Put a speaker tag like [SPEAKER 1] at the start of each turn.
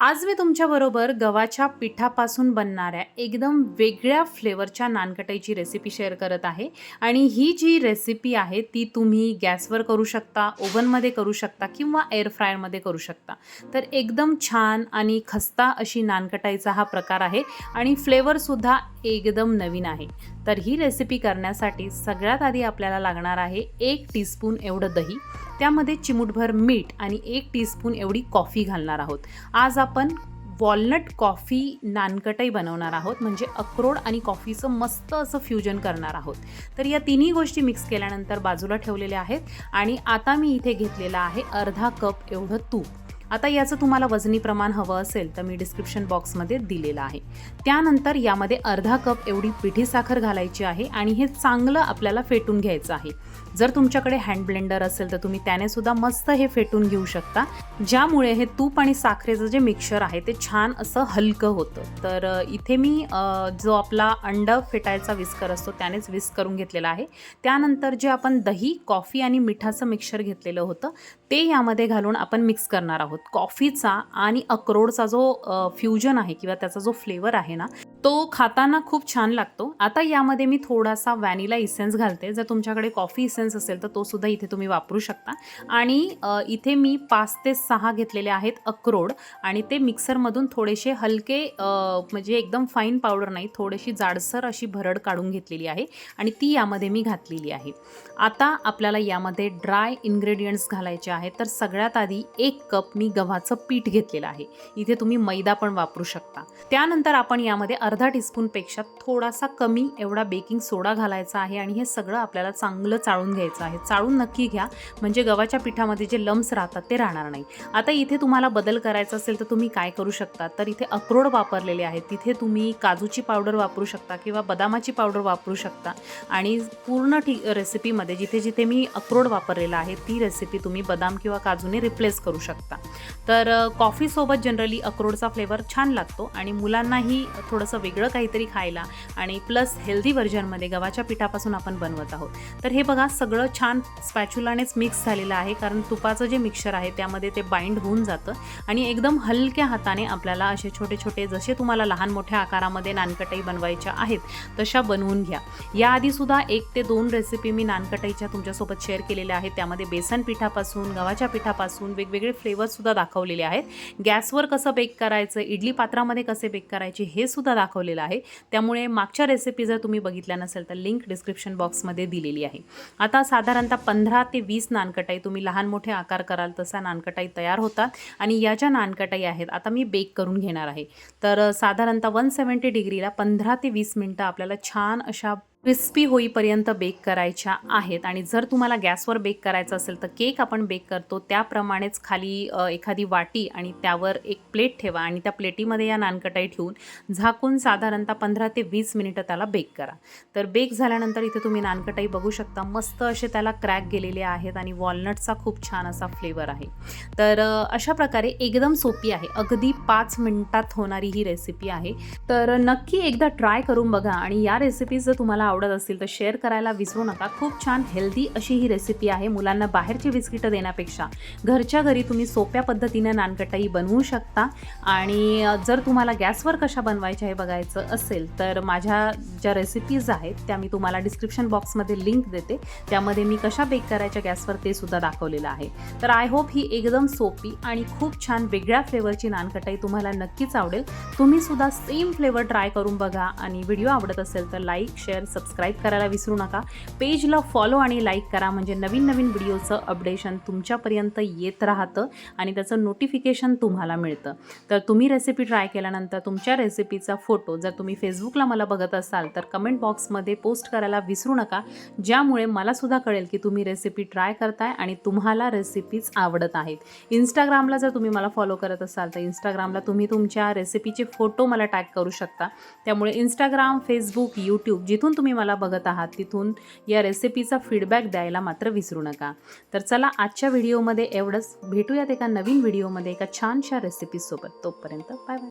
[SPEAKER 1] आज मी तुमच्याबरोबर गव्हाच्या पिठापासून बनणाऱ्या एकदम वेगळ्या फ्लेवरच्या नानकटाईची रेसिपी शेअर करत आहे. आणि ही जी रेसिपी आहे ती तुम्ही गॅसवर करू शकता ओव्हनमध्ये करू शकता किंवा एअरफ्रायरमध्ये करू शकता. तर एकदम छान आणि खस्ता अशी नानकटाईचा हा प्रकार आहे आणि फ्लेवरसुद्धा एकदम नवीन आहे. तर ही रेसिपी करण्यासाठी सगळ्यात आधी आपल्याला लागणार आहे एक टीस्पून एवढं दही. त्यामध्ये चिमूटभर मीठ आणि एक टीस्पून एवढी कॉफी घालणार आहोत. आज आपण वॉलनट कॉफी नानकटही बनवणार आहोत. म्हणजे अक्रोड आणि कॉफीचं मस्त असं फ्युजन करणार आहोत. तर या तिन्ही गोष्टी मिक्स केल्यानंतर बाजूला ठेवलेल्या आहेत. आणि आता मी इथे घेतलेलं आहे अर्धा कप एवढं तूप. आता याचं तुम्हाला वजनी प्रमाण हवं असेल तर मी डिस्क्रिप्शन बॉक्समध्ये दिलेलं आहे. त्यानंतर यामध्ये अर्धा कप एवढी पिठी साखर घालायची आहे आणि हे चांगलं आपल्याला फेटून घ्यायचं आहे. जर तुमच्याकडे हँड ब्लेंडर असेल तर तुम्ही त्याने सुद्धा मस्त हे फेटून घेऊ शकता. ज्यामुळे हे तूप आणि साखरेचं जे मिक्सचर आहे ते छान असं हलकं होतं. तर इथे मी जो आपला अंड फेटायचा विस्कर असतो त्यानेच विस्क करून घेतलेला आहे. त्यानंतर जे आपण दही कॉफी आणि मिठाचं मिक्सर घेतलेलं होतं ते यामध्ये घालून आपण मिक्स करणार आहोत. कॉफीचा आणि अक्रोडचा जो फ्युजन आहे किंवा त्याचा जो फ्लेवर आहे ना तो खाताना खूप छान लागतो. आता यामध्ये मी थोडासा व्हॅनिला इसेन्स घालते. जर तुमच्याकडे कॉफी इसेन्स असेल तर तो सुद्धा इथे तुम्ही वापरू शकता. आणि इथे मी पाच ते सहा घेतलेले आहेत अक्रोड. आणि ते मिक्सरमधून थोडेसे हलके म्हणजे एकदम फाईन पावडर नाही थोडीशी जाडसर अशी भरड काढून घेतलेली आहे. आणि ती यामध्ये मी घातलेली आहे. आता आपल्याला यामध्ये ड्राय इन्ग्रेडियंट्स घालायचे आहेत. तर सगळ्यात आधी एक कप मी गव्हाचं पीठ घेतलेलं आहे. इथे तुम्ही मैदा पण वापरू शकता. त्यानंतर आपण यामध्ये अर्धा टीस्पूनपेक्षा थोडासा कमी एवढा बेकिंग सोडा घालायचा आहे आणि हे सगळं आपल्याला चांगलं चाळून घ्यायचं आहे. चाळून नक्की घ्या म्हणजे गव्हाच्या पिठामध्ये जे लम्स राहतात ते राहणार नाही. आता इथे तुम्हाला बदल करायचा असेल तर तुम्ही काय करू शकता? तर इथे अक्रोड वापरलेले आहेत. तिथे तुम्ही काजूची पावडर वापरू शकता किंवा बदामाची पावडर वापरू शकता. आणि पूर्ण ठी रेसिपीमध्ये जिथे जिथे मी अक्रोड वापरलेला आहे ती रेसिपी तुम्ही बदाम किंवा काजूने रिप्लेस करू शकता. तर कॉफीसोबत जनरली अक्रोडचा फ्लेवर छान लागतो आणि मुलांनाही थोडंसं वेगळं काहीतरी खायला आणि प्लस हेल्दी व्हर्जनमध्ये गव्हाच्या पिठापासून आपण बनवत आहोत. तर हे बघा सगळं छान स्पॅच्युलानेच मिक्स झालेलं आहे कारण तुपाचं जे मिक्सर आहे त्यामध्ये ते बाइंड होऊन जातं आणि एकदम हलक्या हाताने आपल्याला असे छोटे छोटे जसे तुम्हाला लहान मोठ्या आकारामध्ये नानकटाई बनवायच्या आहेत तशा बनवून घ्या. याआधीसुद्धा एक ते दोन रेसिपी मी नानकटाईच्या तुमच्यासोबत शेअर केलेल्या आहेत. त्यामध्ये बेसन पिठापासून गव्हाच्या पिठापासून वेगवेगळे फ्लेवरसुद्धा दाखवलेले आहेत. गॅसवर कसं बेक करायचं इडली पात्रामध्ये कसे बेक करायचे हे सुद्धा दाखवलेलं आहे. त्यामुळे मागच्या रेसिपी जर तुम्ही बघितल्या नसेल तर लिंक डिस्क्रिप्शन बॉक्समध्ये दिलेली आहे. आता साधारणतः पंधरा ते वीस नानकटाई तुम्ही लहान मोठे आकार कराल तसा नानकटाई तयार होतात. आणि या ज्या नानकटाई आहेत आता मी बेक करून घेणार आहे. तर साधारणतः वन सेवन्टी डिग्रीला पंधरा ते वीस मिनटं आपल्याला छान अशा क्रिस्पी होईपर्यंत बेक करायच्या आहेत. आणि जर तुम्हाला गॅसवर बेक करायचं असेल तर केक आपण बेक करतो. त्याप्रमाणेच खाली एखादी वाटी आणि त्यावर एक प्लेट ठेवा आणि त्या प्लेटीमध्ये या नानकटाई ठेवून झाकून साधारणतः पंधरा ते वीस मिनिटं त्याला बेक करा. तर बेक झाल्यानंतर इथे तुम्ही नानकटाई बघू शकता. मस्त असे त्याला क्रॅक गेलेले आहेत आणि वॉलनटचा खूप छान असा फ्लेवर आहे. तर अशा प्रकारे एकदम सोपी आहे. अगदी पाच मिनिटात होणारी ही रेसिपी आहे. तर नक्की एकदा ट्राय करून बघा आणि या रेसिपीज जर तुम्हाला आवडत असतील तर शेअर करायला विसरू नका. खूप छान हेल्दी अशी ही रेसिपी आहे मुलांना बाहेरची बिस्किटं देण्यापेक्षा. घरच्या घरी तुम्ही सोप्या पद्धतीने नानकटाई बनवू शकता. आणि जर तुम्हाला गॅसवर कशा बनवायच्या हे बघायचं असेल तर माझ्या ज्या रेसिपीज आहेत त्या मी तुम्हाला डिस्क्रिप्शन बॉक्समध्ये लिंक देते. त्यामध्ये मी कशा बेक करायच्या गॅसवर ते सुद्धा दाखवलेलं आहे. तर आय होप ही एकदम सोपी आणि खूप छान वेगळ्या फ्लेवरची नानकटाई तुम्हाला नक्कीच आवडेल. तुम्ही सुद्धा सेम फ्लेवर ट्राय करून बघा. आणि व्हिडिओ आवडत असेल तर लाईक शेअर सबस्क्राईब करायला विसरू नका. पेजला फॉलो आणि लाईक करा. म्हणजे नवीन नवीन व्हिडिओचं अपडेशन तुमच्यापर्यंत येत राहतं आणि त्याचं नोटिफिकेशन तुम्हाला मिळतं. तर तुम्ही रेसिपी ट्राय केल्यानंतर तुमच्या रेसिपीचा फोटो जर तुम्ही फेसबुकला मला बघत असाल तर कमेंट बॉक्समध्ये पोस्ट करायला विसरू नका. ज्यामुळे मला सुद्धा कळेल की तुम्ही रेसिपी ट्राय करताय आणि तुम्हाला रेसिपीज आवडत आहेत. इंस्टाग्रामला जर तुम्ही मला फॉलो करत असाल तर इंस्टाग्रामला तुम्ही तुमच्या रेसिपीचे फोटो मला टॅग करू शकता. त्यामुळे इंस्टाग्राम फेसबुक यूट्यूब जिथून तुम्ही तुम्ही मला बघत आहात तिथून या रेसिपीचा फीडबॅक द्यायला मात्र विसरू नका. तर चला आजच्या व्हिडिओमध्ये एवढंच. भेटूयात एका नवीन व्हिडिओमध्ये एका छानशा रेसिपीसोबत तोपर्यंत बाय बाय